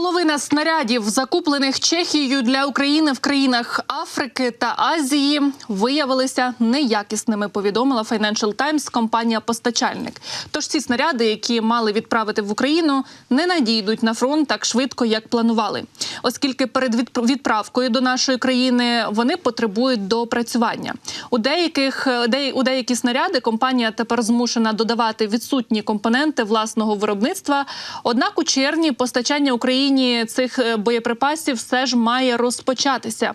Половина снарядів, закуплених Чехією для України в країнах Африки та Азії, виявилися неякісними. Повідомила Financial Times компанія Постачальник. Тож ці снаряди, які мали відправити в Україну, не надійдуть на фронт так швидко, як планували, оскільки перед відп- відправкою до нашої країни вони потребують доопрацювання. У деяких де, у деякі снаряди компанія тепер змушена додавати відсутні компоненти власного виробництва. Однак у червні постачання Україні цих е, боєприпасів все ж має розпочатися.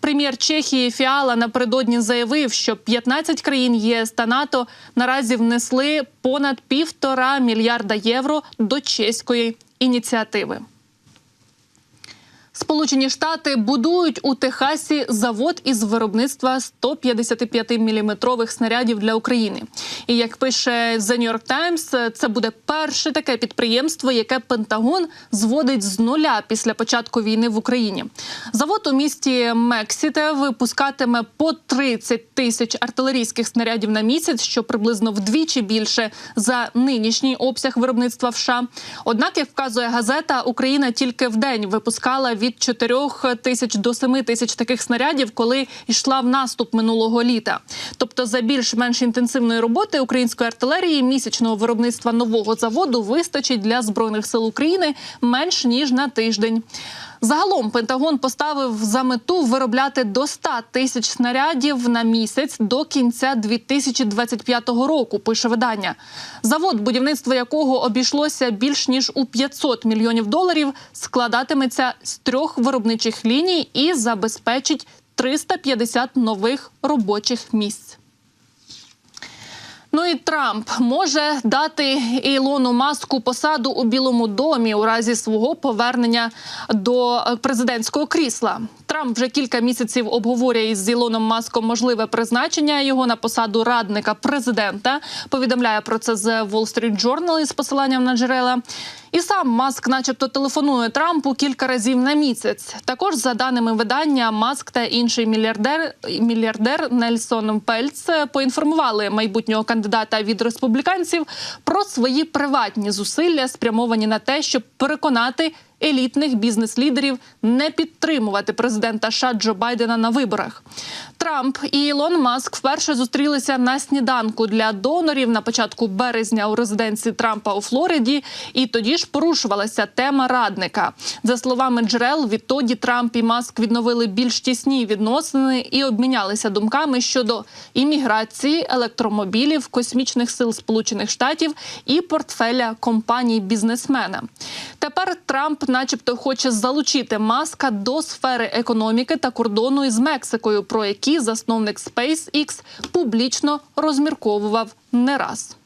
Прем'єр Чехії Фіала напередодні заявив, що 15 країн ЄС та НАТО наразі внесли понад півтора мільярда євро до чеської ініціативи. Сполучені Штати будують у Техасі завод із виробництва 155-мм снарядів для України. І як пише The New York Times, це буде перше таке підприємство, яке Пентагон зводить з нуля після початку війни в Україні. Завод у місті Мексіте випускатиме по 30 тисяч артилерійських снарядів на місяць, що приблизно вдвічі більше за нинішній обсяг виробництва в США. Однак, як вказує газета, Україна тільки в день випускала від 4 тисяч до 7 тисяч таких снарядів, коли йшла в наступ минулого літа. Тобто, за більш-менш інтенсивної роботи української артилерії місячного виробництва нового заводу вистачить для збройних сил України менш ніж на тиждень. Загалом Пентагон поставив за мету виробляти до 100 тисяч снарядів на місяць до кінця 2025 року. Пише видання. Завод, будівництво якого обійшлося більш ніж у 500 мільйонів доларів, складатиметься з трьох виробничих ліній і забезпечить 350 нових робочих місць. Ну і Трамп може дати Ілону Маску посаду у Білому домі у разі свого повернення до президентського крісла. Трамп вже кілька місяців обговорює із Ілоном Маском можливе призначення його на посаду радника президента. Повідомляє про це The Wall Street Journal із посиланням на джерела. І сам Маск, начебто, телефонує Трампу кілька разів на місяць. Також, за даними видання, Маск та інший мільярдер мільярдер Нельсон Пельц поінформували майбутнього кандидата від республіканців про свої приватні зусилля, спрямовані на те, щоб переконати елітних бізнес-лідерів не підтримувати президента США Джо Байдена на виборах. Трамп і Ілон Маск вперше зустрілися на сніданку для донорів на початку березня у резиденції Трампа у Флориді, і тоді ж порушувалася тема радника. За словами джерел, відтоді Трамп і Маск відновили більш тісні відносини і обмінялися думками щодо імміграції, електромобілів, космічних сил Сполучених Штатів і портфеля компаній бізнесмена. Тепер Трамп, начебто, хоче залучити маска до сфери економіки та кордону із Мексикою, про які засновник SpaceX публічно розмірковував не раз.